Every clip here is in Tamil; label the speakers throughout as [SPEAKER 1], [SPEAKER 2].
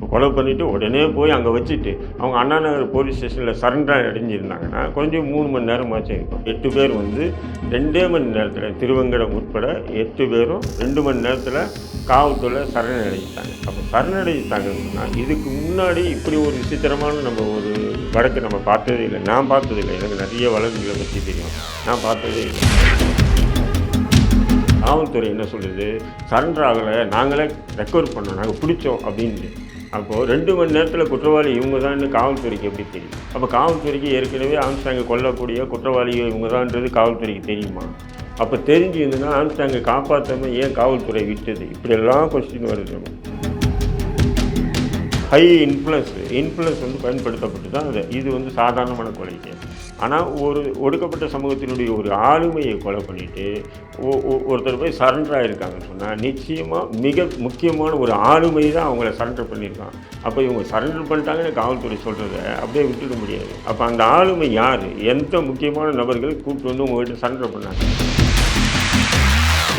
[SPEAKER 1] கொலை பண்ணிவிட்டு உடனே போய் அங்கே வச்சுட்டு அவங்க அண்ணா நகர் போலீஸ் ஸ்டேஷனில் சரண்டர் அடைஞ்சிருந்தாங்கன்னா கொஞ்சம் மூணு மணி நேரமாச்சும் இருக்கும். எட்டு பேர் வந்து ரெண்டே மணி நேரத்தில் திருவங்கடம் உட்பட எட்டு பேரும் ரெண்டு மணி நேரத்தில் காவல்துறை சரணடைஞ்சிட்டாங்க அப்போ சரணடைஞ்சிட்டாங்கன்னா இதுக்கு முன்னாடி இப்படி ஒரு விசித்திரமான நம்ம ஒரு வழக்கு நம்ம பார்த்ததே இல்லை. நான் பார்த்ததே இல்லை. எனக்கு நிறைய வழக்குகளை பற்றி தெரியும். நான் பார்த்ததே இல்லை. காவல்துறை என்ன சொல்லுது? சரண்டர் ஆகலை. நாங்களே ரெக்கவர் பண்ணோம். நாங்கள் பிடிச்சோம் அப்படின்ட்டு. அப்போது ரெண்டு மணி நேரத்தில் குற்றவாளி இவங்க தான் காவல்துறைக்கு எப்படி தெரியும்? அப்போ காவல்துறைக்கு ஏற்கனவே ஆம்ஸ்டாங்கை கொல்லக்கூடிய குற்றவாளிகள் இவங்க தான்ன்றது காவல்துறைக்கு தெரியுமா? அப்போ தெரிஞ்சிருந்ததுன்னா ஆம்ஸ்டாங்கை காப்பாற்றாமல் ஏன் காவல்துறை விட்டது? இப்படியெல்லாம் கொஸ்டின் வருது. ஹை இன்ஃப்ளூயன்ஸ் இன்ஃப்ளூயன்ஸ் வந்து பயன்படுத்தப்பட்டு தான் அது. இது வந்து சாதாரணமான கொலைக்கு. ஆனால் ஒரு ஒடுக்கப்பட்ட சமூகத்தினுடைய ஒரு ஆளுமையை கொலை பண்ணிட்டு ஒ- ஒ- ஒருத்தர் போய் சரண்டர் ஆகிருக்காங்கன்னு சொன்னால் நிச்சயமாக மிக முக்கியமான ஒரு ஆளுமை தான் அவங்கள சரண்டர் பண்ணியிருக்கான் அப்போ இவங்க சரண்டர் பண்ணிட்டாங்கன்னு காவல்துறை சொல்கிறத அப்படியே விட்டுட முடியாது. அப்போ அந்த ஆளுமை யார்? எந்த முக்கியமான நபர்கள் கூப்பிட்டு வந்து உங்கள்கிட்ட சரண்டர் பண்ணாங்க?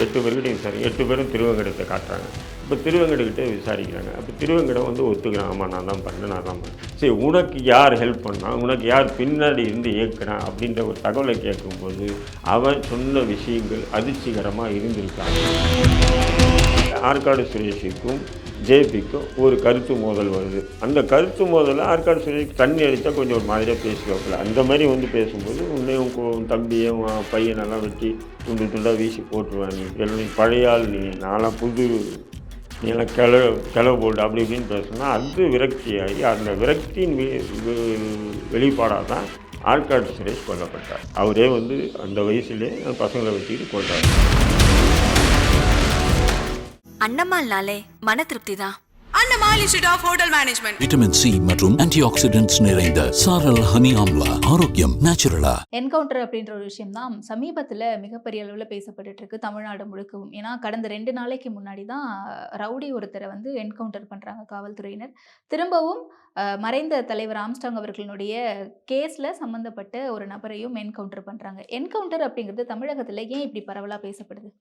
[SPEAKER 1] எட்டு பேர்கிட்டையும் சரி எட்டு பேரும் திருவங்கடத்தை காட்டுறாங்க. இப்போ திருவங்கடக்கிட்ட விசாரிக்கிறாங்க. அப்போ திருவங்கடம் வந்து ஒத்துக்கிறான். ஆமாம் நான் தான் பண்ணேன் நான் தான் பண்ணேன். சரி உனக்கு யார் ஹெல்ப் பண்ணா உனக்கு யார் பின்னாடி இருந்து இயக்குறான் அப்படின்ற ஒரு தகவலை கேட்கும்போது அவன் சொன்ன விஷயங்கள் அதிர்ச்சிகரமாக இருந்திருக்காங்க. ஆற்காடு சுரேஷுக்கும் ஜேபிக்கும் ஒரு கருத்து மோதல் வருது. அந்த கருத்து மோதலில் ஆற்காடு சுரேஷ் தண்ணி அடித்தா கொஞ்சம் ஒரு மாதிரியாக பேசுவாப்புல அந்த மாதிரி வந்து பேசும்போது உன்னையும் உன் தம்பியை பையனெல்லாம் வெட்டி துண்டு துண்டாக வீசி போட்டுருவாங்க எல்லாம் பழையாள் பழைய ஆள் நீ. நாளாக புது எனக்கு எல்லாம் கிள கிளவு போல்டு அப்படி இப்படின்னு பேசுனா அது விரக்தியாகி அந்த விரக்தியின் வெளிப்பாடாக தான் ஆற்காடு சுரேஷ் கொல்லப்பட்டார். அவரே வந்து அந்த வயசுலேயே பசங்களை வச்சுக்கிட்டு கொண்டார்
[SPEAKER 2] அன்னம்மாள்னாலே மன திருப்தி தான்.
[SPEAKER 3] Annammal institute of hotel management
[SPEAKER 4] vitamin C மற்றும் ஆன்டிஆக்சிடென்ட்ஸ் நிறைந்த சாரல் ஹனி ஆம்லா ஆரோக்கியம் நேச்சுரலா
[SPEAKER 5] என்கவுண்டர் அப்படின்ற ஒரு விஷயம் தான் சமீபத்தில் மிகப்பெரிய அளவில் பேசப்பட்டுட்டு இருக்கு தமிழ்நாடு முழுக்கவும். ஏன்னா கடந்த ரெண்டு நாளைக்கு முன்னாடி தான் ரவுடி ஒருத்தரை வந்து என்கவுண்டர் பண்ணுறாங்க காவல்துறையினர். திரும்பவும் மறைந்த தலைவர் ஆம்ஸ்டாங் அவர்களுடைய கேஸில் சம்மந்தப்பட்ட ஒரு நபரையும் என்கவுண்டர் பண்ணுறாங்க என்கவுண்டர் அப்படிங்கிறது தமிழகத்தில் ஏன் இப்படி பரவலாக பேசப்படுது?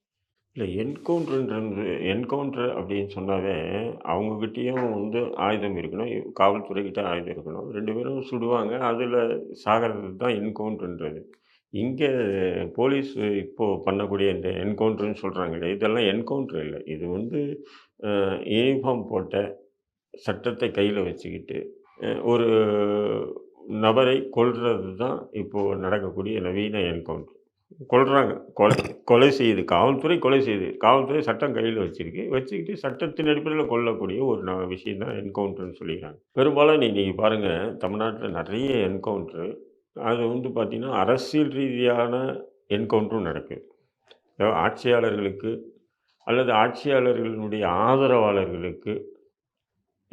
[SPEAKER 1] இல்லை என்கவுண்டர்ன்றது என்கவுண்டர் அப்படின்னு சொன்னாவே அவங்கக்கிட்டேயும் வந்து ஆயுதம் இருக்கணும் காவல்துறைக்கிட்ட ஆயுதம் இருக்கணும். ரெண்டு பேரும் சுடுவாங்க. அதில் சாகிறது தான் என்கவுண்டர்ன்றது இங்கே போலீஸ் இப்போது பண்ணக்கூடிய இந்த என்கவுண்டர்னு சொல்கிறாங்களே இதெல்லாம் என்கவுண்டர் இல்லை. இது வந்து யூனிஃபார்ம் போட்ட சட்டத்தை கையில் வச்சுக்கிட்டு ஒரு நபரை கொள்வது தான் இப்போது நடக்கக்கூடிய நவீன என்கவுண்டர் கொள்கிறாங்க கொலை கொலை செய்யுது காவல்துறை கொலை செய்யுது காவல்துறை சட்டம் கையில் வச்சிருக்கு. வச்சுக்கிட்டு சட்டத்தின் அடிப்படையில் கொல்லக்கூடிய ஒரு ந- விஷயம் தான் என்கவுண்டர்னு சொல்லிக்கிறாங்க. பெரும்பாலும் நீ நீங்கள் பாருங்கள் தமிழ்நாட்டில் நிறைய என்கவுண்ட்ரு. அது வந்து பார்த்திங்கன்னா அரசியல் ரீதியான என்கவுண்டரும் நடக்குது. ஆட்சியாளர்களுக்கு அல்லது ஆட்சியாளர்களுடைய ஆதரவாளர்களுக்கு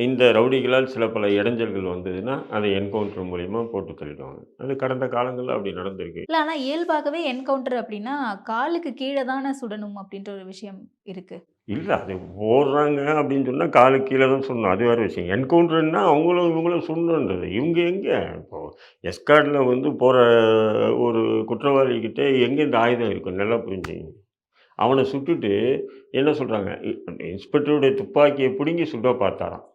[SPEAKER 1] இந்த ரவுடிகளால் சில பல இடைஞ்சல்கள் வந்ததுன்னா அதை என்கவுண்டர் மூலிமா போட்டு தள்ளிடுவாங்க அது கடந்த காலங்களில் அப்படி நடந்திருக்கு.
[SPEAKER 5] இல்லை ஆனால் இயல்பாகவே என்கவுண்டர் அப்படின்னா காலுக்கு கீழே தானே சுடணும் அப்படின்ற ஒரு விஷயம் இருக்குது
[SPEAKER 1] இல்லை அது போடுறாங்க அப்படின்னு சொன்னால் காலு கீழே தான் சொல்லணும் அது வேறு விஷயம். என்கவுண்டர்னா அவங்களும் இவங்களும் சொல்லணுன்றது இவங்க எங்கே? இப்போது எஸ்கார்டில் வந்து போகிற ஒரு குற்றவாளிகிட்ட எங்கே இந்த ஆயுதம் இருக்கும் நல்லா புரிஞ்சுங்க அவனை சுட்டுட்டு என்ன சொல்கிறாங்க இன்ஸ்பெக்டருடைய துப்பாக்கியை பிடுங்கி சுட்ட பார்த்தாராம்.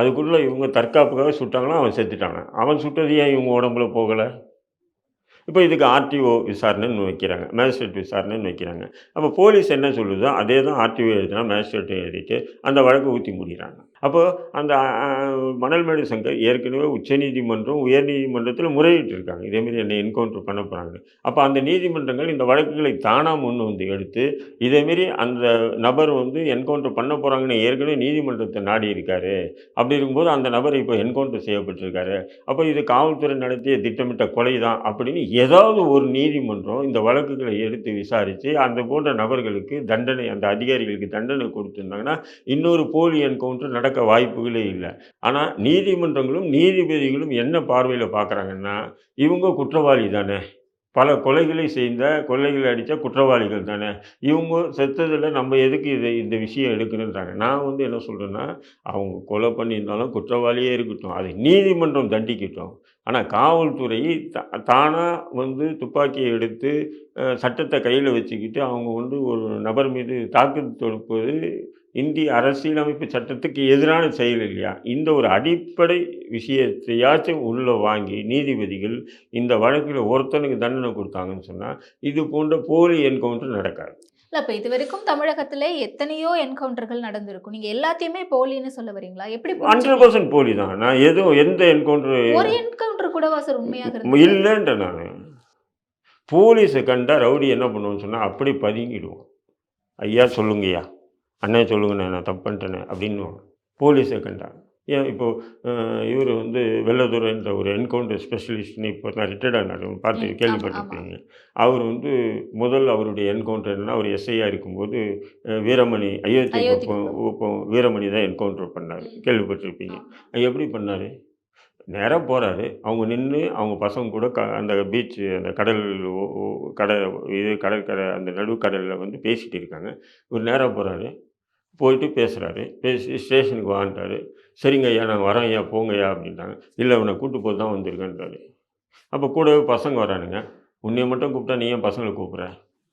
[SPEAKER 1] அதுக்குள்ளே இவங்க தற்காப்புக்காக சுட்டாங்கன்னா அவன் செத்துட்டாங்க அவன் சுட்டது ஏன் இவங்க உடம்புல போகலை? இப்போ இதுக்கு ஆர்டிஓ விசாரணைன்னு வைக்கிறாங்க. மேஜிஸ்ட்ரேட் விசாரணைன்னு வைக்கிறாங்க. அப்போ போலீஸ் என்ன சொல்லுதோ அதே தான் ஆர்டிஓ எழுதினா மேஜிஸ்ட்ரேட் எழுதிட்டு அந்த வழக்கு ஊற்றி முடிகிறாங்க அப்போது அந்த மணல்மேடு சங்கர் ஏற்கனவே உச்சநீதிமன்றம் உயர்நீதிமன்றத்தில் முறையிட்டு இருக்காங்க இதேமாரி என்னை என்கவுண்டர் பண்ண போகிறாங்க அப்போ அந்த நீதிமன்றங்கள் இந்த வழக்குகளை தானாக முன் வந்து எடுத்து இதேமாரி அந்த நபர் வந்து என்கவுண்டர் பண்ண போகிறாங்கன்னு ஏற்கனவே நீதிமன்றத்தை நாடி இருக்காரு. அப்படி இருக்கும்போது அந்த நபர் இப்போ என்கவுண்டர் செய்யப்பட்டிருக்காரு. அப்போ இது காவல்துறை நடத்திய திட்டமிட்ட கொலை தான் அப்படின்னு ஏதாவது ஒரு நீதிமன்றம் இந்த வழக்குகளை எடுத்து விசாரித்து அந்த போன்ற நபர்களுக்கு தண்டனை அந்த அதிகாரிகளுக்கு தண்டனை கொடுத்துருந்தாங்கன்னா இன்னொரு போலி என்கவுண்டர் நடக்க வாய்ப்புகளே இல்லை. ஆனால் நீதிமன்றங்களும் நீதிபதிகளும் என்ன பார்வையில் பார்க்குறாங்கன்னா இவங்க குற்றவாளி தானே. பல கொலைகளை செய்த கொலைகளை அடித்த குற்றவாளிகள் தானே. இவங்க செத்ததில் நம்ம எதுக்கு இதை இந்த விஷயம் எடுக்கணுன்றாங்க நான் வந்து என்ன சொல்கிறேன்னா அவங்க கொலை பண்ணியிருந்தாலும் குற்றவாளியே இருக்கட்டும். அதை நீதிமன்றம் தண்டிக்கட்டும். ஆனால் காவல்துறை த தானாக வந்து துப்பாக்கியை எடுத்து சட்டத்தை கையில் வச்சுக்கிட்டு அவங்க வந்து ஒரு நபர் மீது தாக்குதல் தொடுப்பது இந்திய அரசியலமைப்பு சட்டத்துக்கு எதிரான செயல் இல்லையா? இந்த ஒரு அடிப்படை விஷயத்தையாச்சும் உள்ளே வாங்கி நீதிபதிகள் இந்த வழக்கில் ஒருத்தனுக்கு தண்டனை கொடுத்தாங்கன்னு சொன்னால் இது போன்ற போலி என்கவுண்டர் நடக்காது.
[SPEAKER 5] இல்ல இப்ப இது வரைக்கும் தமிழகத்திலே எத்தனையோ என்கவுண்டர்கள் நடந்திருக்கும். நீங்க எல்லாத்தையுமே போலின்னு சொல்ல வரீங்களா? எப்படி
[SPEAKER 1] ஹண்ட்ரட்? பர்சன்ட் போலி தான். நான் எதுவும் எந்த என்கவுண்டர்?
[SPEAKER 5] ஒரு என்கவுண்டர் கூடவா சார் உண்மையாக
[SPEAKER 1] இல்லைன்ற நான். போலீஸை கண்டா ரவுடி என்ன பண்ணுவோன்னு சொன்னால் அப்படி பதுங்கிடுவோம் ஐயா சொல்லுங்கய்யா. அண்ணே சொல்லுங்கண்ணே நான் தப்பு பண்ணிட்டேனே அப்படின்னுவாங்க போலீஸை கண்டா ஏன் இப்போது இவர் வந்து வெள்ளதுரைன்ற ஒரு என்கவுண்டர் ஸ்பெஷலிஸ்ட்னு இப்போ நான் ரிட்டையர்ட் ஆனார் பார்த்து கேள்விப்பட்டிருப்பீங்க அவர் வந்து முதல் அவருடைய என்கவுண்டர் என்னன்னா அவர் எஸ்ஐயாக இருக்கும்போது வீரமணி அயோத்தி குப்பம் வீரமணி தான் என்கவுண்டர் பண்ணார். கேள்விப்பட்டிருப்பீங்க. அது எப்படி பண்ணார்? நேராக போகிறாரு அவங்க நின்று அவங்க பசங்க கூட க அந்த பீச் அந்த கடல் கடல் இது கடற்கரை அந்த நடுக்கடலில் வந்து பேசிகிட்டு இருக்காங்க. இவர் நேராக போகிறாரு போயிட்டு பேசுகிறாரு பேசி ஸ்டேஷனுக்கு வான்ட்டாரு. சரிங்க ஐயா நான் வரேன் ஐயா போங்க ஐயா அப்படின்ட்டாங்க. இல்லை அவனை கூட்டு போது தான் வந்திருக்கேன்றாரு. அப்போ கூடவே பசங்க வரானுங்க. உன்னைய மட்டும் கூப்பிட்டா நீ ஏன் பசங்களை கூப்பிட்ற?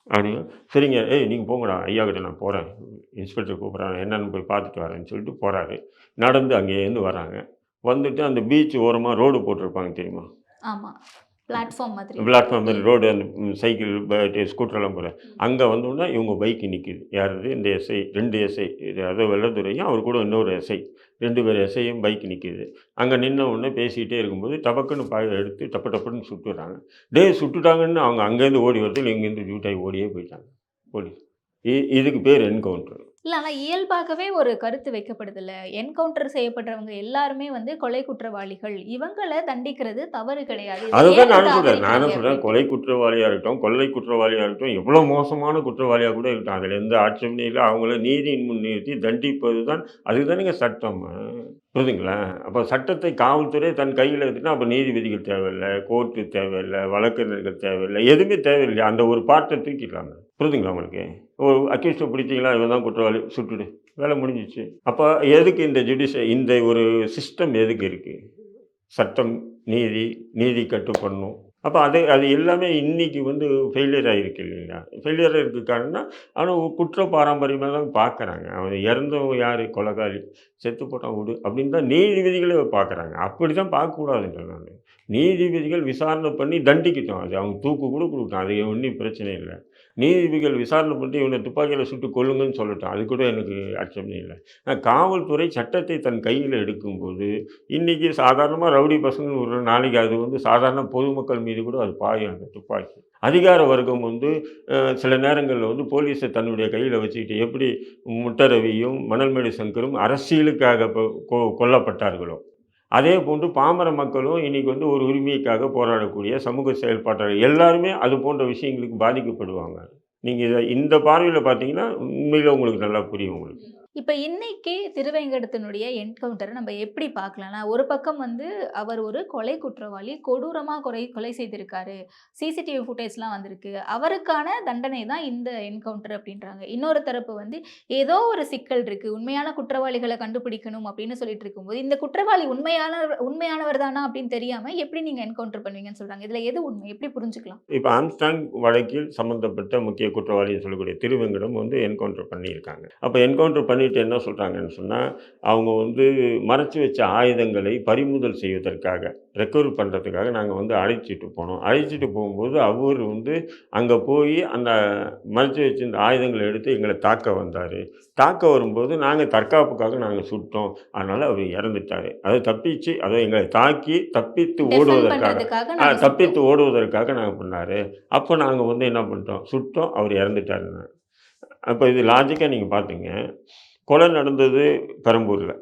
[SPEAKER 1] அப்படின்னு. சரிங்க ஏய் நீங்கள் போங்கடா ஐயா கிட்ட நான் போகிறேன் இன்ஸ்பெக்டர் கூப்பிட்றாங்க என்னென்னு போய் பார்த்துட்டு வரேன்னு சொல்லிட்டு போகிறாரு நடந்து அங்கேருந்து வராங்க. வந்துட்டு அந்த பீச் ஓரமாக ரோடு போட்டிருப்பாங்க தெரியுமா?
[SPEAKER 5] ஆமாம் பிளாட்ஃபார்ம் மாதிரி
[SPEAKER 1] பிளாட்ஃபார்ம் மாதிரி ரோடு அந்த சைக்கிள் ப- ஸ்கூட்டர்லாம் போகிற அங்கே வந்தோடனே இவங்க பைக்கு நிற்கிது யாருது? இந்த எஸ்ஐ ரெண்டு எஸ்ஐ அதாவது வெள்ளத்துறையும் அவர் கூட இன்னொரு எஸ்ஐ ரெண்டு பேர் எஸ்ஐயும் பைக் நிற்கிது அங்கே நின்ன உடனே பேசிக்கிட்டே இருக்கும்போது டபக்குன்னு பாய எடுத்து டப்பு டப்புன்னு சுட்டுறாங்க. டேய் சுட்டுட்டாங்கன்னு அவங்க அங்கேருந்து ஓடி வரது இங்கேருந்து ஜூட்டாகி ஓடியே போயிட்டாங்க. போலீஸ். இதுக்கு பேர் என்கவுண்டர்
[SPEAKER 5] இல்ல ஆனா இயல்பாகவே ஒரு கருத்து வைக்கப்படுதுல்ல. என்கவுண்டர் செய்யப்படுறவங்க எல்லாருமே வந்து கொலை குற்றவாளிகள். இவங்களை தண்டிக்கிறது தவறு கிடையாது.
[SPEAKER 1] அதுதான் நானும் சொல்கிறேன் நானும் சொல்கிறேன் கொலை குற்றவாளியாக இருக்கட்டும் கொள்ளை குற்றவாளியாக இருக்கட்டும் எவ்வளோ மோசமான குற்றவாளியாக கூட இருக்கட்டும் அதில் எந்த ஆட்சேபனையும் இல்லை. அவங்கள நீதியின் முன் நிறுத்தி தண்டிப்பது தான் அதுதானுங்க சட்டம். புரியுதுங்களா? அப்போ சட்டத்தை காவல்துறை தன் கையில் எடுத்துனா அப்போ நீதிபதிகள் தேவையில்லை கோர்ட்டு தேவையில்லை வழக்கறிஞர்கள் தேவையில்லை எதுவுமே தேவையில்லை அந்த ஒரு பாட்டை தூக்கிடலாங்க புரியுதுங்களா உங்களுக்கு? ஒரு அக்யூஸ்டை பிடிச்சிங்களா? இவன் தான் குற்றவாளி. சுட்டுடு. வேலை முடிஞ்சிச்சு. அப்போ எதுக்கு இந்த ஜுடிஷ இந்த ஒரு சிஸ்டம் எதுக்கு இருக்குது சட்டம் நீதி நீதி கட்டுப்படணும். அப்போ அது அது எல்லாமே இன்றைக்கி வந்து ஃபெயிலியர் ஆகிருக்கு இல்லைங்களா? ஃபெயிலியர் இருக்கு காரணம்னா ஆனால் குற்ற பாரம்பரியமாக தான் பார்க்குறாங்க அவன் இறந்தவன் யார்? கொலகாரி. செத்து போட்டான் விடு அப்படின்னு தான் நீதிபதிகளே பார்க்குறாங்க அப்படி தான் பார்க்கக்கூடாதுன்ற நான். நீதிபதிகள் விசாரணை பண்ணி தண்டிக்கிட்டோம். அது அவங்க தூக்கு கூட கொடுக்கட்டும். அது ஒன்றும் பிரச்சனை இல்லை. நீதிபதிகள் விசாரணை பண்ணி இவனை துப்பாக்கியில் சுட்டு கொல்லுங்கன்னு சொல்லட்டும் அது கூட எனக்கு அச்சமே இல்லை. ஆனால் காவல்துறை சட்டத்தை தன் கையில் எடுக்கும்போது இன்றைக்கி சாதாரணமாக ரவுடி பசங்க ஒரு நாளைக்கு அது வந்து சாதாரண பொதுமக்கள் மீது கூட அது பாயும் அந்த துப்பாக்கி. அதிகார வர்க்கம் வந்து சில நேரங்களில் வந்து போலீஸை தன்னுடைய கையில் வச்சுக்கிட்டு எப்படி முட்டரவியும் மணல்மேடு சங்கரும் அரசியலுக்காக கொ- கொல்லப்பட்டார்களோ. அதே போன்று பாமர மக்களும் இன்றைக்கி வந்து ஒரு உரிமைக்காக போராடக்கூடிய சமூக செயல்பாட்டாளர் எல்லாருமே அது போன்ற விஷயங்களுக்கு பாதிக்கப்படுவாங்க. நீங்கள் இதை இந்த பார்வையில் பார்த்தீங்கன்னா உண்மையில் உங்களுக்கு நல்லா புரியும் உங்களுக்கு.
[SPEAKER 5] இப்ப இன்னைக்கு திருவேங்கடத்தினுடைய என்கவுண்டரை நம்ம எப்படி பார்க்கலாம்னா ஒரு பக்கம் வந்து அவர் ஒரு கொலை குற்றவாளி கொடூரமா கொலை கொலை செய்திருக்காரு. சிசிடிவி ஃபுட்டேஜ்லாம் வந்திருக்கு. அவருக்கான தண்டனை தான் இந்த என்கவுண்டர் அப்படின்றாங்க. இன்னொரு தரப்பு வந்து ஏதோ ஒரு சிக்கல் இருக்கு. உண்மையான குற்றவாளிகளை கண்டுபிடிக்கணும் அப்படின்னு சொல்லிட்டு இருக்கும்போது இந்த குற்றவாளி உண்மையான உண்மையானவர் தானா அப்படின்னு தெரியாம எப்படி நீங்க என்கவுண்டர் பண்ணுவீங்கன்னு சொல்றாங்க. இதுல எது உண்மை? எப்படி புரிஞ்சுக்கலாம்?
[SPEAKER 1] இப்போ ஆம்ஸ்டாங் வழக்கில் சம்மந்தப்பட்ட முக்கிய குற்றவாளின்னு சொல்லக்கூடிய திருவெங்கடம் வந்து என்கவுண்டர் பண்ணியிருக்காங்க. அப்போ என்கவுண்டர் பண்ணி பண்ணிட்டு என்ன சொல்கிறாங்கன்னு சொன்னால் அவங்க வந்து மறைச்சு வச்ச ஆயுதங்களை பறிமுதல் செய்வதற்காக ரெக்கவர் பண்ணுறதுக்காக நாங்கள் வந்து அழைச்சிட்டு போனோம். அழைச்சிட்டு போகும்போது அவர் வந்து அங்கே போய் அந்த மறைச்சு வச்சிருந்த ஆயுதங்களை எடுத்து எங்களை தாக்க வந்தார். தாக்க வரும்போது நாங்கள் தற்காப்புக்காக நாங்கள் சுட்டோம். அதனால் அவர் இறந்துட்டார். அது தப்பிச்சு அதை எங்களை தாக்கி தப்பித்து ஓடுவதற்காக தப்பித்து. ஓடுவதற்காக நாங்கள் பண்ணார். அப்போ நாங்கள் வந்து என்ன பண்ணிட்டோம்? சுட்டோம் அவர் இறந்துட்டாருங்க அப்போ இது லாஜிக்காக நீங்கள் பார்த்தீங்க கொலை நடந்தது பெரம்பூரில்.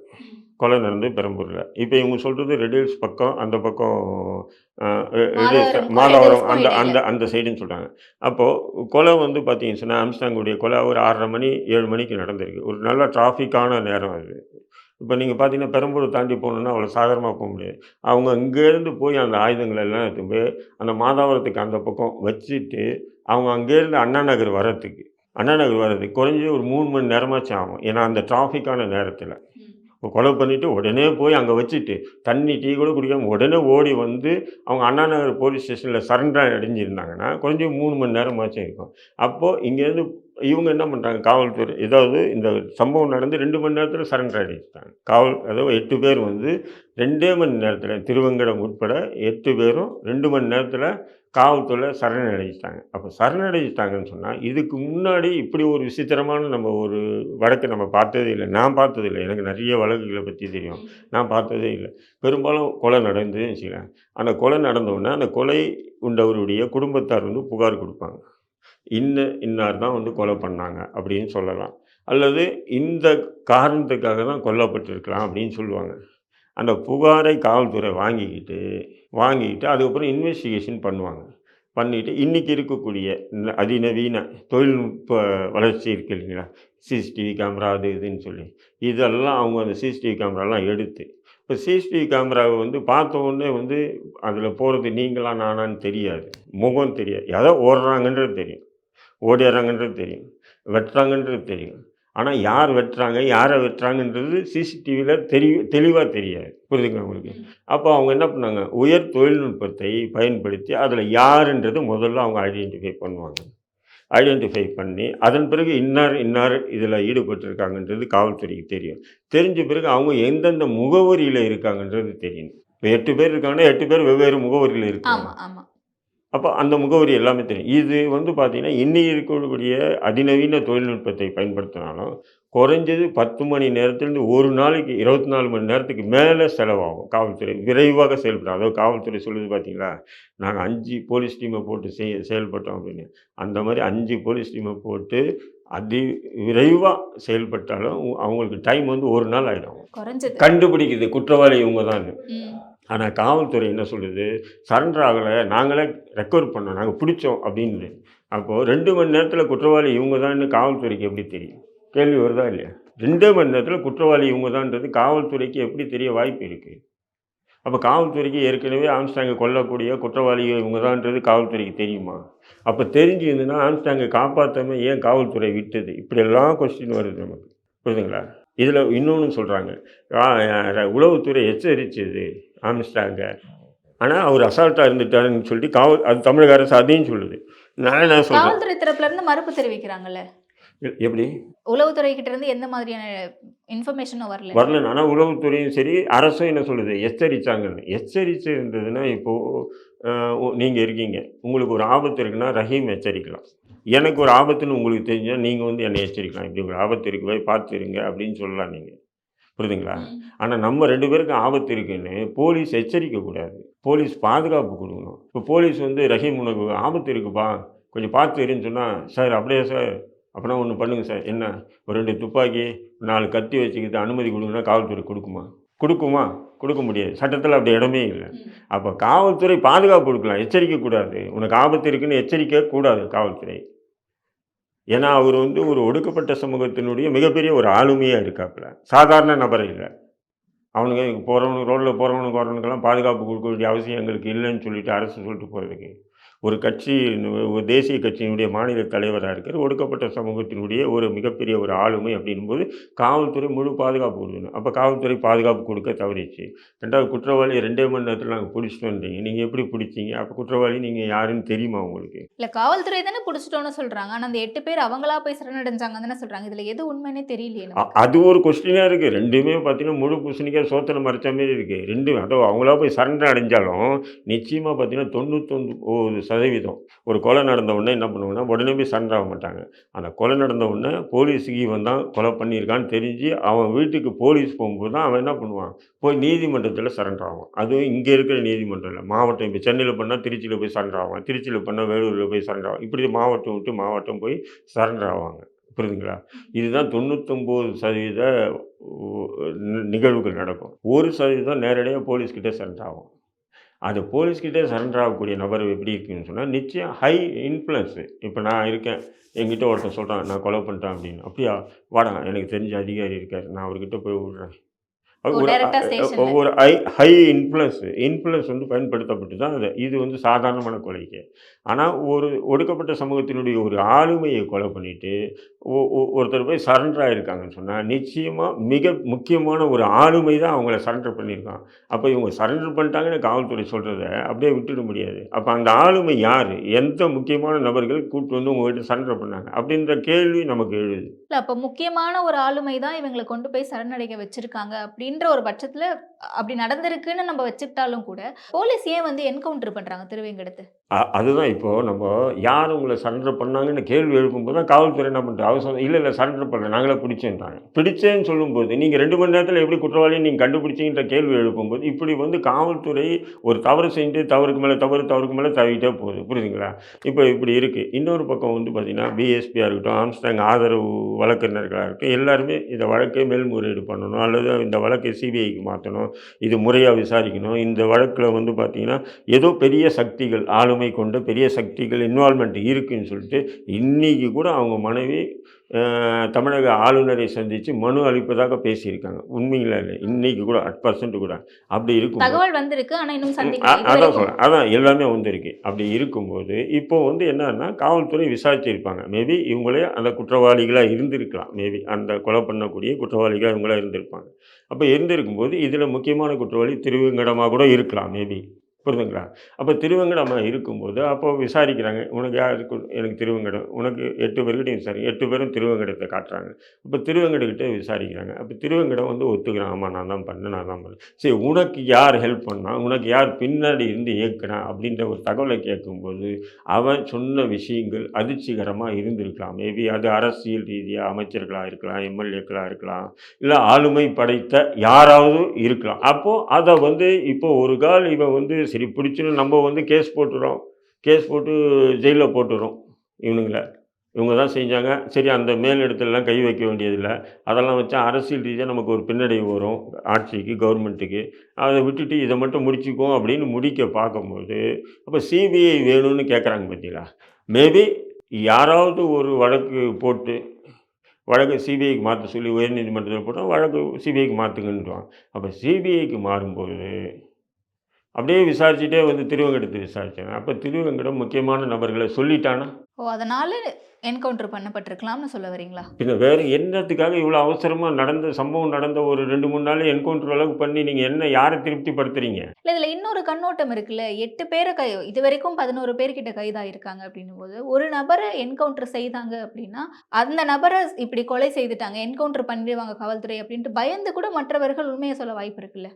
[SPEAKER 1] கொலை நடந்தது பெரம்பூரில். இப்போ இவங்க சொல்கிறது ரெடில்ஸ் பக்கம் அந்த பக்கம்
[SPEAKER 5] மாதவரம்,
[SPEAKER 1] அந்த அந்த அந்த சைடுன்னு சொல்கிறாங்க அப்போது கொலை வந்து பார்த்தீங்கன்னு சொன்னால் ஆம்ஸ்டாங்குடைய கொலை ஒரு ஆறரை மணி ஏழு மணிக்கு நடந்திருக்கு. ஒரு நல்ல டிராஃபிக்கான நேரம் அது. இப்போ நீங்கள் பார்த்தீங்கன்னா பெரம்பூர் தாண்டி போகணுன்னா அவ்வளோ சாதாரணமாக போக முடியாது. அவங்க அங்கேருந்து போய் அந்த ஆயுதங்கள் எல்லாம் எடுத்துட்டு போய் அந்த மாதாவரத்துக்கு அந்த பக்கம் வச்சுட்டு அவங்க அங்கேருந்து அண்ணா நகர் வர்றதுக்கு அண்ணா நகர் வர்றதுக்கு குறைஞ்சி ஒரு மூணு மணி நேரமாச்சும் ஆகும். ஏன்னா அந்த டிராஃபிக்கான நேரத்தில். கொலை பண்ணிவிட்டு உடனே போய் அங்கே வச்சுட்டு தண்ணி டீ கூட குடிக்காம உடனே ஓடி வந்து அவங்க அண்ணா நகர் போலீஸ் ஸ்டேஷனில் சரண்டர் அடைஞ்சிருந்தாங்கன்னா குறைஞ்சி மூணு மணி நேரமாச்சும் இருக்கும். அப்போது இங்கேருந்து இவங்க என்ன பண்ணுறாங்க காவல்துறை ஏதாவது இந்த சம்பவம் நடந்து ரெண்டு மணி நேரத்தில் சரண்டர் அடிச்சிட்டாங்க காவல் அதாவது எட்டு பேர் வந்து ரெண்டே மணி நேரத்தில் திருவங்கடம் உட்பட எட்டு பேரும் ரெண்டு மணி நேரத்தில் காவல்துறை சரணடைஞ்சிட்டாங்க. அப்போ சரணடைஞ்சிட்டாங்கன்னு சொன்னால் இதுக்கு முன்னாடி இப்படி ஒரு விசித்திரமான நம்ம ஒரு வழக்கை நம்ம பார்த்ததே இல்லை. நான் பார்த்தது இல்லை. எனக்கு நிறைய வழக்குகளை பற்றி தெரியும். நான் பார்த்ததே இல்லை. பெரும்பாலும் கொலை நடந்து வச்சுக்கலாம் அந்த கொலை நடந்தவுடனே அந்த கொலை உண்டவருடைய குடும்பத்தார் வந்து புகார் கொடுப்பாங்க. இன்ன இன்னார் தான் வந்து கொலை பண்ணாங்க அப்படின்னு சொல்லலாம். அல்லது இந்த காரணத்துக்காக தான் கொல்லப்பட்டிருக்கலாம் அப்படின்னு சொல்லுவாங்க. அந்த புகாரை காவல்துறை வாங்கிக்கிட்டு வாங்கிக்கிட்டு அதுக்கப்புறம் இன்வெஸ்டிகேஷன் பண்ணுவாங்க. பண்ணிட்டு இன்றைக்கி இருக்கக்கூடிய ந- அதிநவீன தொழில்நுட்ப வளர்ச்சி இருக்கு இல்லைங்களா? சிசிடிவி கேமரா அது இதுன்னு சொல்லி. இதெல்லாம் அவங்க அந்த சிசிடிவி கேமராலாம் எடுத்து இப்போ சிசிடிவி கேமராவை வந்து பார்த்த உடனே வந்து அதில் போகிறது நீங்களா நானான்னு தெரியாது. முகம் தெரியாது. ஏதோ ஓடுறாங்கன்றது தெரியும். ஓடிடுறாங்கன்றது தெரியும். வெட்டுறாங்கன்றது தெரியும். ஆனால் யார் வெட்டுறாங்க யாரை வெட்டுறாங்கன்றது சிசிடிவியில் தெரி தெளிவாக தெரியாது. புரியுதுங்களா உங்களுக்கு? அப்போ அவங்க என்ன பண்ணாங்க? உயர் தொழில்நுட்பத்தை பயன்படுத்தி அதில் யாருன்றது முதல்ல அவங்க ஐடென்டிஃபை பண்ணுவாங்க. ஐடென்டிஃபை பண்ணி அதன் பிறகு இன்னார் இன்னார் இதில் ஈடுபட்டிருக்காங்கன்றது காவல்துறைக்கு தெரியும். தெரிஞ்ச பிறகு அவங்க எந்தெந்த முகவரியில் இருக்காங்கன்றது தெரியும் இப்போ எட்டு பேர் இருக்காங்கன்னா எட்டு பேர் வெவ்வேறு முகவரியில் இருக்காங்க. அப்போ அந்த முகவரி எல்லாமே தெரியும். இது வந்து பார்த்தீங்கன்னா இன்னைக்கு இருக்கக்கூடிய அதிநவீன தொழில்நுட்பத்தை பயன்படுத்தினாலும் குறைஞ்சது பத்து மணி நேரத்துலேருந்து ஒரு நாளைக்கு இருபத்தி நாலு மணி நேரத்துக்கு மேலே செலவாகும். காவல்துறை விரைவாக செயல்படும். அதாவது காவல்துறை சொல்லுது பார்த்தீங்களா நாங்கள் அஞ்சு போலீஸ் டீமை போட்டு செய் செயல்பட்டோம் அப்படின்னு. அந்த மாதிரி அஞ்சு போலீஸ் டீமை போட்டு அதி விரைவாக செயல்பட்டாலும் அவங்களுக்கு டைம் வந்து ஒரு நாள் ஆகிடும் கண்டுபிடிக்குது. குற்றவாளி இவங்க தான். ஆனால் காவல்துறை என்ன சொல்லுது? சரண்டர் ஆகலை. நாங்களே ரெக்கவர் பண்ணோம். நாங்கள் பிடிச்சோம். அப்படின்னு அப்போது ரெண்டு மணி நேரத்தில் குற்றவாளி இவங்க தான் காவல்துறைக்கு எப்படி தெரியும்? கேள்வி வருதா இல்லையா? ரெண்டே மணி நேரத்தில் குற்றவாளி இவங்க தான்ன்றது காவல்துறைக்கு எப்படி தெரிய வாய்ப்பு இருக்குது அப்போ காவல்துறைக்கு ஏற்கனவே ஆம்ஸ்டாங்கை கொல்லக்கூடிய குற்றவாளி இவங்க தான்ன்றது காவல்துறைக்கு தெரியுமா? அப்போ தெரிஞ்சிருந்துன்னா ஆம்ஸ்டாங்கை காப்பாற்றாம ஏன் காவல்துறை விட்டது? இப்படியெல்லாம் கொஸ்டின் வருது நமக்கு. புரியுதுங்களா? இதில் இன்னொன்று சொல்கிறாங்க உளவுத்துறை எச்சரிச்சது. ஆம்ஸ்டாங்க ஆனால் அவர் அசால்ட்டாக இருந்துட்டாருன்னு சொல்லிட்டு காவல் அது தமிழக அரசு அதையும் சொல்லுது. நான் என்ன சொல்கிறேன்
[SPEAKER 5] காவல்துறை தரப்புல இருந்து மறுப்பு தெரிவிக்கிறாங்கல்ல?
[SPEAKER 1] எப்படி?
[SPEAKER 5] உளவுத்துறை கிட்ட இருந்து எந்த மாதிரியான இன்ஃபர்மேஷனும் வரல.
[SPEAKER 1] வரல ஆனால் உளவுத்துறையும் சரி அரசும் என்ன சொல்லுது? எச்சரிச்சாங்கன்னு. எச்சரிச்சு இருந்ததுன்னா இப்போது நீங்கள் இருக்கீங்க. உங்களுக்கு ஒரு ஆபத்து இருக்குன்னா ரஹீம் எச்சரிக்கலாம். எனக்கு ஒரு ஆபத்துன்னு உங்களுக்கு தெரிஞ்சால் நீங்கள் வந்து என்னை எச்சரிக்கலாம். இப்படி ஒரு ஆபத்து இருக்கு போய் பார்த்து இருங்க அப்படின்னு சொல்லலாம் நீங்கள் புரியுதுங்களா? ஆனால் நம்ம ரெண்டு பேருக்கும் ஆபத்து இருக்குன்னு போலீஸ் எச்சரிக்கக்கூடாது போலீஸ் பாதுகாப்பு கொடுக்கணும். இப்போ போலீஸ் வந்து ரஹீம் உனக்கு ஆபத்து இருக்குப்பா. கொஞ்சம் பார்த்து இருன்னு சொன்னால் சார் அப்படியே சார்? அப்படின்னா ஒன்று பண்ணுங்கள் சார். என்ன? ஒரு ரெண்டு துப்பாக்கி நாலு கத்தி வச்சுக்கிட்டு அனுமதி கொடுங்கன்னா காவல்துறை கொடுக்குமா? கொடுக்குமா? கொடுக்க முடியாது. சட்டத்தில் அப்படி இடமே இல்லை. அப்போ காவல்துறை பாதுகாப்பு கொடுக்கலாம். எச்சரிக்கக்கூடாது உனக்கு ஆபத்து இருக்குன்னு எச்சரிக்க கூடாது காவல்துறை. ஏன்னா அவர் வந்து ஒரு ஒடுக்கப்பட்ட சமூகத்தினுடைய மிகப்பெரிய ஒரு ஆளுமையாக இருக்காப்புல. சாதாரண நபர் இல்லை. அவனுங்க போகிறவனுக்கு ரோட்டில் போகிறவனுக்கு வரவனுக்கெல்லாம் பாதுகாப்பு கொடுக்க வேண்டிய அவசியம் எங்களுக்கு இல்லைன்னு சொல்லிட்டு அரசு சொல்லிட்டு போகிறதுக்கு ஒரு கட்சி ஒரு தேசிய கட்சியினுடைய மாநில தலைவராக இருக்கிற ஒடுக்கப்பட்ட சமூகத்தினுடைய ஒரு மிகப்பெரிய ஒரு ஆளுமை அப்படின்போது காவல்துறை முழு பாதுகாப்பு கொடுக்கணும். அப்போ காவல்துறை பாதுகாப்பு கொடுக்க தவறிச்சு ரெண்டாவது குற்றவாளி ரெண்டே மணி நேரத்தில் நாங்கள் பிடிச்சிட்டு வந்தீங்க நீங்கள் எப்படி பிடிச்சீங்க? அப்போ குற்றவாளி நீங்கள் யாருன்னு தெரியுமா உங்களுக்கு?
[SPEAKER 5] இல்ல காவல்துறை தானே பிடிச்சிட்டோம்னு சொல்றாங்க. ஆனா அந்த எட்டு பேர் அவங்களா போய் சரணடைஞ்சாங்க தானே சொல்றாங்க. இதுல எது உண்மைன்னே தெரியலையே.
[SPEAKER 1] அது ஒரு கொஸ்டினாக இருக்குது ரெண்டுமே பார்த்தீங்கன்னா முழு பூசணிக்காய் சோத்தில் மறைச்ச மாதிரி இருக்குது ரெண்டு அதோ அவங்களா போய் சரண்டர் அடைஞ்சாலும் நிச்சயமாக பார்த்தீங்கன்னா தொண்ணூத்தொன்று ஒரு சதவீதம். ஒரு கொலை நடந்த உடனே என்ன பண்ணுவாங்கன்னா உடனே போய் சண்டை ஆக மாட்டாங்க. அந்த கொலை நடந்த உடனே போலீஸுக்கு இவன் தான் கொலை பண்ணியிருக்கான்னு தெரிஞ்சு அவன் வீட்டுக்கு போலீஸ் போகும்போது தான் அவன் என்ன பண்ணுவான்? போய் நீதிமன்றத்தில் சரண்டர் ஆகும் அதுவும் இங்கே இருக்கிற நீதிமன்றம் இல்லை. மாவட்டம் இப்போ சென்னையில் பண்ணால் திருச்சியில் போய் சரண்டர் திருச்சியில் பண்ணால் வேலூரில் போய் சரண்டர் ஆகும் இப்படி மாவட்டம் விட்டு மாவட்டம் போய் சரண்டர் ஆவாங்க. புரியுதுங்களா? இதுதான் தொண்ணூத்தொம்பது சதவீத நிகழ்வுகள் நடக்கும். ஒரு சதவீதம் நேரடியாக போலீஸ்கிட்ட சரண்டர் ஆகும். அது போலீஸ்கிட்டே சரண்டர் ஆகக்கூடிய நபர் எப்படி இருக்குன்னு சொன்னால் நிச்சயம் ஹை இன்ஃப்ளூயன்ஸு இப்போ நான் இருக்கேன் என்கிட்ட ஒருத்தன் சொல்கிறான் நான் கொலை பண்ணிட்டேன் அப்படின்னு. அப்படியா? வாடா எனக்கு தெரிஞ்ச அதிகாரி இருக்கார் நான் அவர்கிட்ட போய் விடுறேன். ஒரு. ஒரு ஹை ஹை இன்ஃப்ளூயன்ஸ் இன்ஃப்ளூயன்ஸ் வந்து பயன்படுத்தப்பட்டு தான் அது. இது வந்து சாதாரணமான கொலைக்கு. ஆனால் ஒரு ஒடுக்கப்பட்ட சமூகத்தினுடைய ஒரு ஆளுமையை கொலை ஒ- ஒருத்தர் போய் சரண்டர் ஆகிருக்காங்கன்னு சொன்னால் நிச்சயமாக மிக முக்கியமான ஒரு ஆளுமை தான் அவங்கள சரண்டர் பண்ணியிருக்கான். அப்போ இவங்க சரண்டர் பண்ணிட்டாங்கன்னு காவல்துறை சொல்கிறத அப்படியே விட்டுட முடியாது. அப்போ அந்த ஆளுமை யார்? எந்த முக்கியமான நபர்கள் கூப்பிட்டு வந்து உங்கள்கிட்ட சரண்டர் பண்ணாங்க? அப்படின்ற கேள்வி நமக்கு எழுது.
[SPEAKER 5] இல்லை அப்போ முக்கியமான ஒரு ஆளுமை தான் இவங்களை கொண்டு போய் சரணடைக்க வச்சுருக்காங்க அப்படின்ற ஒரு பட்சத்தில் அப்படி நடந்திருக்குன்னு நம்ம வச்சுக்கிட்டாலும் கூட போலீஸ் ஏன் வந்து என்கவுண்டர் பண்ணுறாங்க திருவேங்கடத்து?
[SPEAKER 1] அதுதான் இப்போது நம்ம யார் உங்களை சரண்டர் பண்ணாங்கன்னு கேள்வி எழுப்பும்போது தான் காவல்துறை என்ன பண்ணுறது அவசரம் இல்லை இல்லை சரண்டர் பண்ணல நாங்களே பிடிச்சேன்றாங்க. பிடிச்சேன்னு சொல்லும்போது நீங்கள் ரெண்டு மணி நேரத்தில் எப்படி குற்றவாளியை நீங்கள் கண்டுபிடிச்சிங்கிற கேள்வி எழுப்பும்போது இப்படி வந்து காவல்துறை ஒரு தவறு செஞ்சு தவறுக்கு மேலே தவறு தவறுக்கு மேலே தவிட்டே போகுது. புரியுதுங்களா? இப்போ இப்படி இருக்குது இன்னொரு பக்கம் வந்து பார்த்திங்கன்னா பிஎஸ்பியாக இருக்கட்டும் ஆம்ஸ்டாங் ஆதரவு வழக்கறிஞர்களாக இருக்கட்டும் எல்லாருமே இந்த வழக்கை மேல்முறையீடு பண்ணணும் அல்லது இந்த வழக்கை சிபிஐக்கு மாற்றணும் இது முறையாக விசாரிக்கணும். இந்த வழக்கில் வந்து பார்த்திங்கன்னா ஏதோ பெரிய சக்திகள் ஆளுமை கொண்ட பெரிய சக்திகள் இன்வால்மெண்ட் இருக்குன்னு சொல்லிட்டு இன்றைக்கி கூட அவங்க மனைவி தமிழக ஆளுநரை சந்தித்து மனு அளிப்பதாக பேசியிருக்காங்க. உண்மைங்களா இல்லை. இன்றைக்கி கூட அட் பர்சன்ட் கூட அப்படி இருக்கும்
[SPEAKER 5] தகவல் வந்திருக்கு ஆனா இன்னும்
[SPEAKER 1] அதான். சொல்கிறேன் அதான் எல்லாமே வந்திருக்கு. அப்படி இருக்கும்போது இப்போ வந்து என்னன்னா காவல்துறை விசாரிச்சிருப்பாங்க. மேபி இவங்களே அந்த குற்றவாளிகளாக இருந்திருக்கலாம். மேபி அந்த கொலை பண்ணக்கூடிய குற்றவாளிகளாக இவங்களா இருந்திருப்பாங்க. அப்போ இருந்திருக்கும்போது இதில் முக்கியமான குற்றவாளி திருவேங்கடமாக கூட இருக்கலாம். மேபி புரிதுங்களா? அப்போ திருவேங்கடமாக இருக்கும்போது அப்போ விசாரிக்கிறாங்க உனக்கு யாருக்கு எனக்கு திருவங்கடம் உனக்கு எட்டு பேர்கிட்ட விசாரி எட்டு பேரும் திருவங்கடத்தை காட்டுறாங்க. அப்போ திருவங்கடக்கிட்ட விசாரிக்கிறாங்க. அப்போ திருவங்கடம் வந்து ஒத்துக்கிறான் ஆமாம் நான் தான் பண்ணேன் நான் தான் பண்ணேன். சரி உனக்கு யார் ஹெல்ப் பண்ணா உனக்கு யார் பின்னாடி இருந்து இயக்குனா அப்படின்ற ஒரு தகவலை கேட்கும்போது அவன் சொன்ன விஷயங்கள் அதிர்ச்சிகரமாக இருந்திருக்கலாம். மேபி அது அரசியல் ரீதியாக அமைச்சர்களாக இருக்கலாம் எம்எல்ஏக்களாக இருக்கலாம் இல்லை ஆளுமை படைத்த யாராவது இருக்கலாம். அப்போது அதை வந்து இப்போ ஒரு கால் இவன் வந்து சரி பிடிச்சுன்னு நம்ம வந்து கேஸ் போட்டுறோம். கேஸ் போட்டு ஜெயிலில் போட்டுறோம். இவனுங்களை. இவங்க தான் செஞ்சாங்க. சரி அந்த மேலிடத்துலலாம் கை வைக்க வேண்டியதில்லை. அதெல்லாம் வச்சா அரசியல் ரீதியாக நமக்கு ஒரு பின்னடைவு வரும். ஆட்சிக்கு கவர்மெண்ட்டுக்கு அதை விட்டுட்டு இதை மட்டும் முடிச்சுக்குவோம் அப்படின்னு முடிக்க பார்க்கும்போது அப்போ சிபிஐ வேணும்னு கேட்குறாங்க பார்த்தீங்களா மேபி யாராவது ஒரு வழக்கு போட்டு வழக்கு சிபிஐக்கு மாற்ற சொல்லி உயர்நீதிமன்றத்தில் போட்டால் வழக்கு சிபிஐக்கு மாற்றுங்கன்றான் அப்போ சிபிஐக்கு மாறும்போது அப்படியே விசாரிச்சுட்டே வந்து திருவங்கடத்தை விசாரிச்சாங்க. அப்போ திருவங்கடம் முக்கியமான நபர்களை சொல்லிட்டானா?
[SPEAKER 5] ஓ அதனால என்கவுண்டர் பண்ணப்பட்டிருக்கலாம்னு சொல்ல வரீங்களா?
[SPEAKER 1] பின்ன வேறு என்னத்துக்காக இவ்வளோ அவசரமாக நடந்த சம்பவம் நடந்த ஒரு ரெண்டு மூணு நாள் என்கவுண்டர் அளவுக்கு பண்ணி நீங்கள் என்ன யாரை திருப்திப்படுத்துறீங்க?
[SPEAKER 5] இல்ல இதுல இன்னொரு கண்ணோட்டம் இருக்குல்ல. எட்டு பேரை கை இது வரைக்கும் பதினோரு பேர்கிட்ட கைதாயிருக்காங்க அப்படின்னும் போது ஒரு நபரை என்கவுண்டர் செய்தாங்க அப்படின்னா அந்த நபரை இப்படி கொலை செய்துட்டாங்க என்கவுண்டர் பண்ணிடுவாங்க காவல்துறை அப்படின்ட்டு பயந்து கூட மற்றவர்கள் உண்மையை சொல்ல வாய்ப்பு இருக்குல்ல.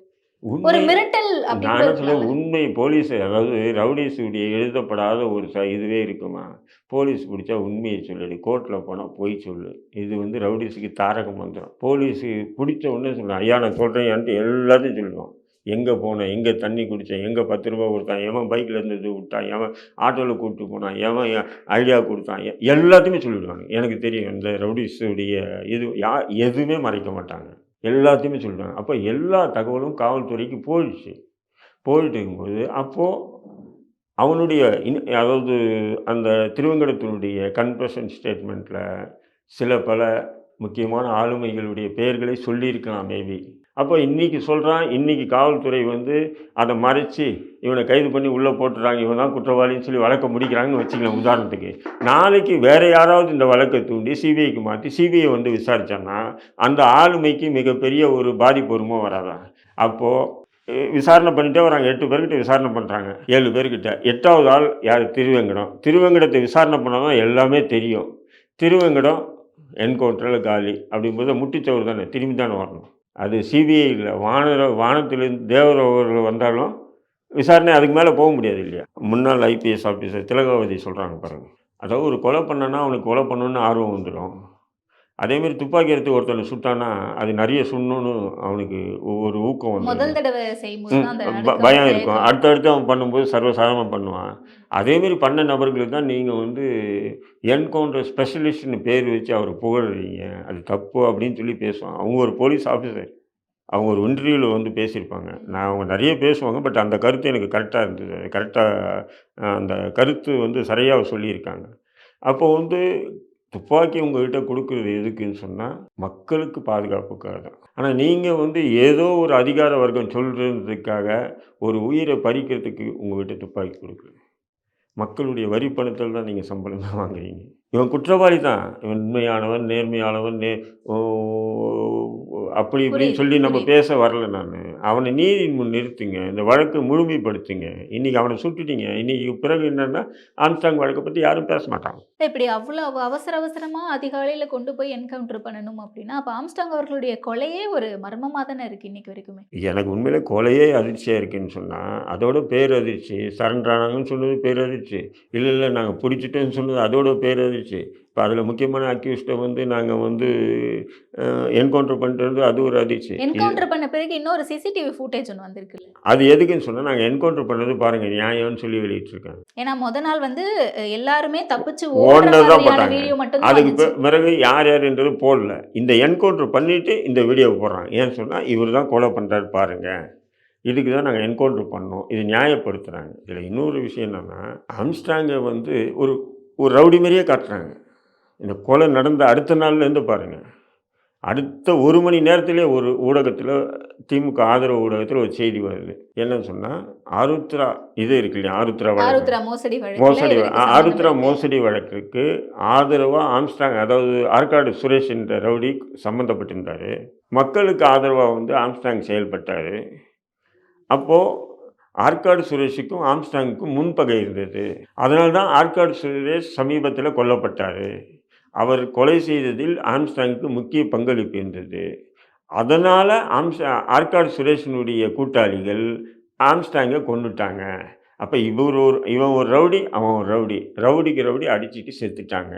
[SPEAKER 5] ஒரு மிரட்டல்
[SPEAKER 1] நான் சொல்ல? உண்மை போலீஸ் அதாவது ரவுடிஸுடைய எழுதப்படாத ஒரு ச இதுவே இருக்குமா? போலீஸ் பிடிச்சா உண்மையை சொல்லடி கோர்ட்டில் போனால் பொய் சொல்லு. இது வந்து ரவுடிஸுக்கு தாரக மந்திரம். போலீஸு பிடிச்ச உடனே சொல்லலாம் ஐயா நான் சொல்கிறேன்ட்டு எல்லாத்தையும் சொல்லுவான். எங்கே போனேன் எங்கே தண்ணி குடித்தேன் எங்கே பத்து ரூபா கொடுத்தான் எவன் பைக்கில் இருந்தது விட்டான் எவன் ஆட்டோவில் கூப்பிட்டு போனான் எவன் ஐடியா கொடுத்தான் எல்லாத்தையுமே சொல்லிவிடுவாங்க எனக்கு தெரியும் இந்த ரவுடிஸுடைய இது யா எதுவுமே மறைக்க மாட்டாங்க. எல்லாத்தையுமே சொல்லிட்டாங்க அப்போ எல்லா தகவலும் காவல்துறைக்கு போயிடுச்சு. போயிட்டு இருக்கும்போது அப்போது அவனுடைய இன் அதாவது அந்த திருவங்கடத்தினுடைய கன்ஃபெஷன் ஸ்டேட்மெண்ட்டில் சில பல முக்கியமான ஆளுமைகளுடைய பெயர்களை சொல்லியிருக்கலாம் மேபி அப்போ இன்றைக்கி சொல்கிறான் இன்றைக்கி காவல்துறை வந்து அதை மறைச்சி இவனை கைது பண்ணி உள்ளே போட்டுறாங்க இவன் தான் குற்றவாளின்னு சொல்லி வழக்கை முடிக்கிறாங்கன்னு வச்சுக்கலாம் உதாரணத்துக்கு. நாளைக்கு வேறு யாராவது இந்த வழக்கை தூண்டி சிபிஐக்கு மாற்றி சிபிஐ வந்து விசாரித்தான்னா அந்த ஆளுமைக்கு மிகப்பெரிய ஒரு பாதிப்பு வருமோ வராதான் அப்போது விசாரணை பண்ணிட்டே வராங்க எட்டு பேர்கிட்ட விசாரணை பண்ணுறாங்க ஏழு பேர்கிட்ட. எட்டாவது ஆள் யார்? திருவேங்கடம். திருவேங்கடத்தை விசாரணை பண்ணால் தான் எல்லாமே தெரியும். திருவேங்கடம் என்கவுண்டரில் காலி அப்படிங்கும்போது முட்டிச்சவர் தானே திரும்பி தானே வரணும். அது சிபிஐ இல்லை வான வானத்திலிருந்து தேவரவர்கள் வந்தாலும் விசாரணை அதுக்கு மேலே போக முடியாது இல்லையா? முன்னாள் ஐபிஎஸ் ஆஃபீஸர் திலகாவதி சொல்கிறாங்க பாருங்கள் அதாவது ஒரு கொலை பண்ணனா அவனுக்கு கொலை பண்ணணுன்னு ஆர்வம் வந்துடும் அதேமாரி துப்பாக்கி எடுத்து ஒருத்தனை சுட்டானா அது நிறைய சுடணும்னு அவனுக்கு ஒரு ஊக்கம் வந்து பயம் இருக்கும். அடுத்தடுத்து அவன் பண்ணும்போது சர்வசாதாரணமாக பண்ணுவான். அதேமாரி பண்ண நபர்களுக்கு தான் நீங்கள் வந்து என்கவுண்டர் ஸ்பெஷலிஸ்ட்னு பேர் வச்சு அவர் புகழுறீங்க. அது தப்பு அப்படின்னு சொல்லி பேசுவான். அவங்க ஒரு போலீஸ் ஆஃபீஸர். அவங்க ஒரு இன்டர்வியூவில் வந்து பேசியிருப்பாங்க. நான் அவங்க நிறைய பேசுவாங்க. பட் அந்த கருத்து எனக்கு கரெக்டாக இருந்தது. கரெக்டாக அந்த கருத்து வந்து சரியாக சொல்லியிருக்காங்க. அப்போ வந்து துப்பாக்கி உங்கள்கிட்ட கொடுக்குறது எதுக்குன்னு சொன்னால் மக்களுக்கு பாதுகாப்புக்காக தான். ஆனால் நீங்கள் வந்து ஏதோ ஒரு அதிகார வர்க்கம் சொல்கிறதுக்காக ஒரு உயிரை பறிக்கிறதுக்கு உங்கள்கிட்ட துப்பாக்கி கொடுக்குறது. மக்களுடைய வரி பணத்தில் தான் நீங்கள் சம்பளம் தான் வாங்குறீங்க. இவன் குற்றவாளி தான். இவன் உண்மையானவன் நேர்மையானவன் நே ஓ அப்படி இப்படின்னு சொல்லி நம்ம. பேச வரல நான். அவனை நீதியின் முன் நிறுத்துங்க. இந்த வழக்கை முழுமைப்படுத்துங்க. இன்னைக்கு அவனை சுட்டுட்டீங்க. இன்னைக்கு பிறகு என்னன்னா ஆம்ஸ்டாங் வழக்கை பற்றி யாரும் பேச மாட்டாங்க.
[SPEAKER 5] இப்படி அவ்வளவு அவசர அவசரமா அதிகாலையில கொண்டு போய் என்கவுண்டர் பண்ணணும் அப்படின்னா அப்ப ஆம்ஸ்டாங் அவர்களுடைய கொலையே ஒரு மர்மமா தானே இருக்கு இன்னைக்கு வரைக்குமே?
[SPEAKER 1] எனக்கு உண்மையிலே கொலையே அதிர்ச்சியாக இருக்குன்னு சொன்னால் அதோட பேரதிர்ச்சி சரண்டர் ஆனாங்கன்னு சொன்னது பேரதிர்ச்சி. இல்லை இல்லை நாங்கள் பிடிச்சிட்டோன்னு சொன்னது அதோட பேரதிர்ச்சி. இப்போ அதில் முக்கியமான அக்யூஸ்டை வந்து நாங்கள் வந்து என்கவுண்டர் பண்ணிட்டு அது ஒரு அதிர்ச்சி.
[SPEAKER 5] என்கவுண்டர் பண்ண பிறகு இன்னொரு சிசிடிவி ஃபுட்டேஜ் ஒன்று வந்திருக்குல்ல
[SPEAKER 1] அது எதுக்குன்னு சொன்னால் நாங்கள் என்கவுண்டர் பண்ணது பாருங்கள் நியாயம்னு சொல்லி வெளியிட்டிருக்காங்க.
[SPEAKER 5] ஏன்னா முத நாள் வந்து எல்லாருமே தப்பிச்சு
[SPEAKER 1] ஓடுனது தான் போட்டாங்க.
[SPEAKER 5] வீடியோ
[SPEAKER 1] அதுக்கு பிறகு யார் யாருன்றது போடல. இந்த என்கவுண்டர் பண்ணிவிட்டு இந்த வீடியோவை போடுறாங்க. ஏன்னு சொன்னால் இவர் தான் கொலை பண்ணுறாரு பாருங்கள் இதுக்கு தான் நாங்கள் என்கவுண்டர் பண்ணோம். இது நியாயப்படுத்துகிறாங்க இதில் இன்னொரு விஷயம் என்னென்னா அம்ஸ்டாங்கை வந்து ஒரு ஒரு ரவுடி மாதிரியே காட்டுறாங்க. இந்த கொலை நடந்த அடுத்த நாள்லேருந்து பாருங்கள் அடுத்த ஒரு மணி நேரத்திலே ஒரு ஊடகத்தில் திமுக ஆதரவு ஊடகத்தில் ஒரு செய்தி வருது. என்னன்னு சொன்னால் ஆருத்ரா இது இருக்கு இல்லையா? ஆருத்ரா வழக்கு.
[SPEAKER 5] மோசடி
[SPEAKER 1] மோசடி ஆருத்ரா மோசடி வழக்குக்கு ஆதரவாக ஆம்ஸ்டாங் அதாவது ஆற்காடு சுரேஷ் என்ற ரவுடி சம்மந்தப்பட்டிருந்தார். மக்களுக்கு ஆதரவாக வந்து ஆம்ஸ்டாங் செயல்பட்டார். அப்போது ஆற்காடு சுரேஷுக்கும் ஆம்ஸ்டாங்குக்கும் முன்பகை இருந்தது. அதனால தான் ஆற்காடு சுரேஷ் சமீபத்தில் கொல்லப்பட்டார். அவர் கொலை செய்ததில் ஆம்ஸ்டாங்க்கு முக்கிய பங்களிப்பு இருந்தது. அதனால் ஆம்ஸ்டா ஆர்காட் சுரேஷனுடைய கூட்டாளிகள் ஆம்ஸ்டாங்கை கொண்டுட்டாங்க அப்போ இவர் ஒரு இவன் ஒரு ரவுடி அவன் ஒரு ரவுடி. ரவுடிக்கு ரவுடி அடிச்சிட்டு செத்துட்டாங்க.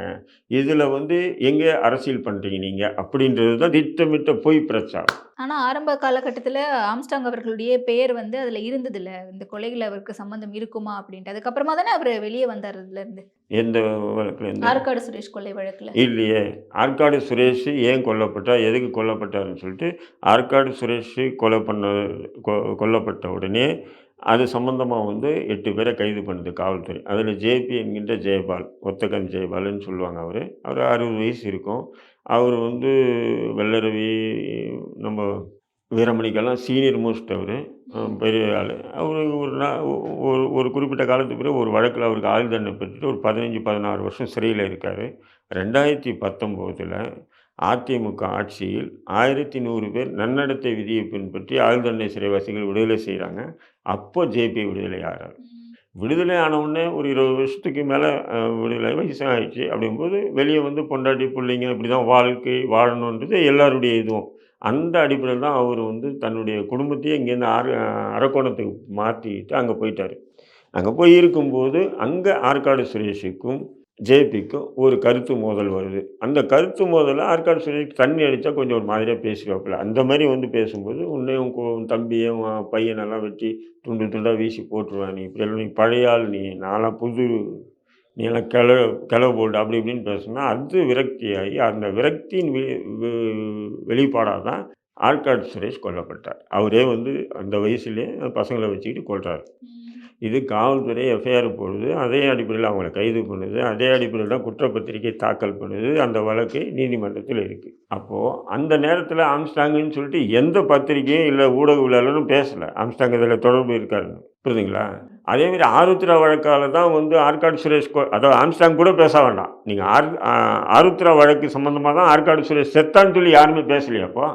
[SPEAKER 1] இதில் வந்து எங்கே அரசியல் பண்ணுறீங்க நீங்கள் அப்படின்றது தான் திட்டமிட்ட பொய் பிரச்சாரம்.
[SPEAKER 5] ஆனா ஆரம்ப காலகட்டத்துல ஆம்ஸ்டாங் அவர்களுடைய பெயர் வந்து அதுல இருந்தது இல்ல இந்த கொலைகள் அவருக்கு சம்பந்தம் இருக்குமா அப்படின்ட்டு. அதுக்கப்புறமா தானே அவர் வெளியே வந்தார் அதுல இருந்து.
[SPEAKER 1] எந்த வழக்கில்
[SPEAKER 5] ஆற்காடு சுரேஷ் கொலை வழக்குல.
[SPEAKER 1] இல்லையே. ஆற்காடு சுரேஷ் ஏன் கொல்லப்பட்டார் எதுக்கு கொல்லப்பட்டாருன்னு சொல்லிட்டு ஆற்காடு சுரேஷ் கொலை பண்ண கொல்லப்பட்ட உடனே அது சம்மந்தமாக வந்து எட்டு பேரை கைது பண்ணுது காவல்துறை. அதில் ஜேபி என்கின்ற ஜெயபால் ஒத்தகன் ஜெயபால்னு சொல்லுவாங்க அவர். அவர் அறுபது வயசு இருக்கும். அவர் வந்து வெள்ளரவி நம்ம வீரமணிக்கெல்லாம் சீனியர் மோஸ்ட் அவர். பெரிய ஆள். அவர் ஒரு நா ஒரு ஒரு குறிப்பிட்ட காலத்துக்கு பிறகு ஒரு வழக்கில் அவருக்கு ஆயுள் தண்டனை பெற்றுட்டு ஒரு பதினஞ்சு பதினாறு வருஷம் சிறையில் இருக்கார். ரெண்டாயிரத்தி பத்தொம்போதில் அதிமுக ஆட்சியில் ஆயிரத்தி நூறு பேர் நன்னடத்தை விதியை பின்பற்றி ஆயுள் தண்டனை சிறைவாசிகள் விடுதலை செய்கிறாங்க அப்போ ஜேபி விடுதலை ஆகிறார் விடுதலை ஆனவுடனே ஒரு இருபது வருஷத்துக்கு மேலே விடுதலை வயசு ஆயிடுச்சு அப்படிங்கும்போது வெளியே வந்து பொண்டாட்டி பிள்ளைங்க இப்படி தான் வாழ்க்கை வாழணுன்றது எல்லாருடைய இதுவும். அந்த அடிப்படையில் தான் அவர் வந்து தன்னுடைய குடும்பத்தையே இங்கேருந்து அர அரக்கோணத்துக்கு மாற்றிக்கிட்டு அங்கே போயிட்டார். அங்கே போய் இருக்கும்போது அங்கே ஆற்காடு சுரேஷுக்கும் ஜேபிக்கும் ஒரு கருத்து மோதல் வருது. அந்த கருத்து மோதலில் ஆற்காடு சுரேஷ் தண்ணி அடித்தா கொஞ்சம் ஒரு மாதிரியாக பேசுவாப்புல அந்த மாதிரி வந்து பேசும்போது உன்னையும் உன் தம்பியும் உன் பையனெல்லாம் வெட்டி துண்டு துண்டாக வீசி போட்டுருவேன் நீ இப்படி நீ பழைய ஆள் நீ. நாளாக புது நீ எல்லாம் கிள கிளவு போல்டு அப்படி இப்படின்னு பேசுனா அது விரக்தியாகி அந்த விரக்தியின் வெளிப்பாடாக தான் ஆற்காடு சுரேஷ் கொல்லப்பட்டார். அவரே வந்து அந்த வயசுலேயே பசங்களை வச்சுக்கிட்டு கொள்கிறார் இது காவல்துறை எஃப்ஐஆர் போடுது அதே அடிப்படையில் அவங்கள கைது பண்ணுது அதே அடிப்படையில் தான் குற்றப்பத்திரிக்கை தாக்கல் பண்ணுது அந்த வழக்கு நீதிமன்றத்தில் இருக்குது அப்போது அந்த நேரத்தில் ஆம்ஸ்டாங்குன்னு சொல்லிட்டு எந்த பத்திரிக்கையும் இல்லை ஊடகவியலாளரும் பேசலை. ஆம்ஸ்டாங் இதில் தொடர்பு இருக்காருன்னு புரியுதுங்களா? அதேமாதிரி ஆருத்ரா வழக்கால் தான் வந்து ஆற்காடு சுரேஷ் அதாவது ஆம்ஸ்டாங் கூட பேச வேண்டாம். நீங்கள் ஆர் ஆருத்ரா வழக்கு சம்மந்தமாக தான் ஆற்காடு சுரேஷ் செத்தான்னு சொல்லி யாருமே பேசலையாப்போ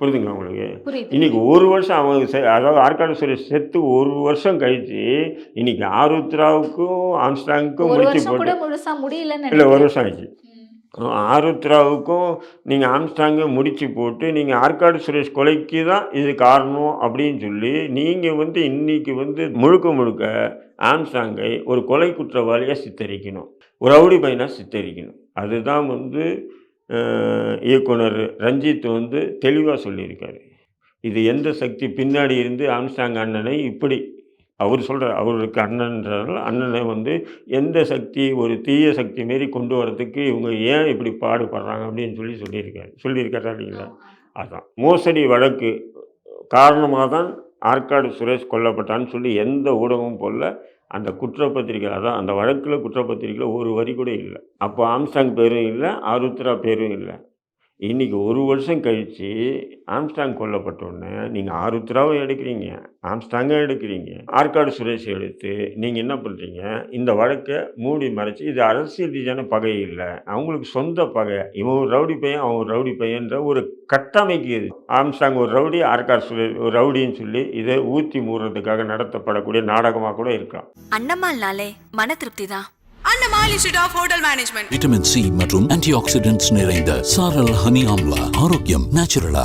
[SPEAKER 1] புரியுதுங்களா உங்களுக்கு? இன்னைக்கு ஒரு வருஷம் அவங்க அதாவது ஆற்காடு சுரேஷ் செத்து ஒரு வருஷம் கழிச்சு இன்னைக்கு ஆருத்ராவுக்கும் ஆம்ஸ்டாங்குக்கும்
[SPEAKER 5] ஒரு
[SPEAKER 1] முடிச்சு போட்டு இல்லை ஒரு. வருஷம்
[SPEAKER 5] ம்.
[SPEAKER 1] ஆருத்ராவுக்கும் நீங்கள் ஆம்ஸ்டாங்கை முடிச்சு போட்டு நீங்கள் ஆற்காடு சுரேஷ் கொலைக்கு தான் இது காரணம் அப்படின்னு சொல்லி நீங்கள் வந்து இன்னைக்கு வந்து முழுக்க முழுக்க ஆம்ஸ்டாங்கை ஒரு கொலை குற்றவாளியாக சித்தரிக்கணும். ஒரு ரவுடி பையனாக சித்தரிக்கணும். அதுதான் வந்து இயக்குனர் ரஞ்சித் வந்து தெளிவாக சொல்லியிருக்காரு. இது எந்த சக்தி பின்னாடி இருந்து ஆம்ஸ்டாங் அண்ணனை இப்படி அவர் சொல்கிறார் அவருக்கு அண்ணன்றதால அண்ணனை வந்து எந்த சக்தி ஒரு தீய சக்தி மாரி கொண்டு வரதுக்கு இவங்க ஏன் இப்படி பாடுபடுறாங்க அப்படின்னு சொல்லி சொல்லியிருக்காரு. சொல்லியிருக்காரா இல்லைங்களா? அதான். மோசடி வழக்கு காரணமாக தான் ஆற்காடு சுரேஷ் கொல்லப்பட்டான்னு சொல்லி எந்த ஊடகமும் போடல. அந்த குற்றப்பத்திரிக்கை அதான் அந்த வழக்கில் குற்றப்பத்திரிக்கையில் ஒரு வரி கூட இல்லை. அப்போ ஆம்சாங் பேரும் இல்லை ஆருத்ரா பேரும் இல்லை. இன்றைக்கி ஒரு வருஷம் கழிச்சு ஆம்ஸ்டாங் கொல்லப்பட்டோன்னே நீங்கள் ஆருத்ராவும் எடுக்கிறீங்க ஆம்ஸ்டாங்கும் எடுக்கிறீங்க. ஆற்காடு சுரேஷ் எடுத்து நீங்கள் என்ன பண்ணுறீங்க இந்த வழக்கை மூடி மறைச்சி இது அரசியல் ரீதியான பகை இல்லை. அவங்களுக்கு சொந்த பகை. இவன் ஒரு ரவுடி பையன் அவன் ஒரு ரவுடி பையன்ற ஒரு கட்டமைக்கு இது. ஆம்ஸ்டாங் ஒரு ரவுடி ஆற்காடு சுரேஷ் ஒரு ரவுடின்னு சொல்லி இதை ஊற்றி மூடுறதுக்காக நடத்தப்படக்கூடிய நாடகமாக கூட இருக்கலாம்.
[SPEAKER 2] அன்னம்மாள்னாலே மன திருப்தி தான்.
[SPEAKER 3] Annammal institute of hotel management
[SPEAKER 4] vitamin C மற்றும் ஆன்டி ஆக்சிடென்ட்ஸ் நிறைந்த சாரல் ஹனி ஆம்லா. ஆரோக்கியம் நேச்சுரலா